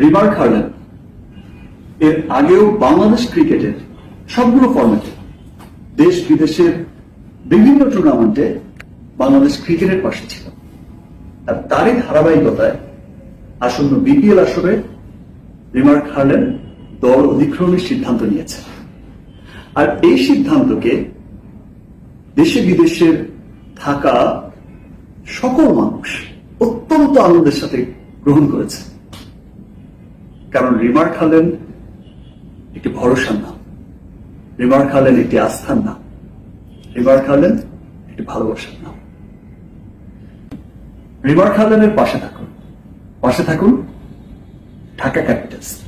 Remark Herlan এর আগেও বাংলাদেশ ক্রিকেটের সবগুলো ফর্মেটে দেশ বিদেশের বিভিন্ন টুর্নামেন্টে বাংলাদেশ ক্রিকেটের পাশে ছিল। আর তারই ধারাবাহিকতায় আসন্ন বিপিএল আসরে রিমার্ক হার্লেন দল অধিগ্রহণের সিদ্ধান্ত নিয়েছে। আর এই সিদ্ধান্তকে দেশে বিদেশের থাকা সকল মানুষ অত্যন্ত আনন্দের সাথে গ্রহণ করেছে। কারণ রিমার্ক হলেন একটি ভরসার নাম। রিমার্ক হলেন একটি আস্থার নাম। রিমার্ক হলেন একটি ভালোবাসার নাম। রিমার্ক হলেনের পাশে থাকুন। পাশে থাকুন ঢাকা ক্যাপিটালস।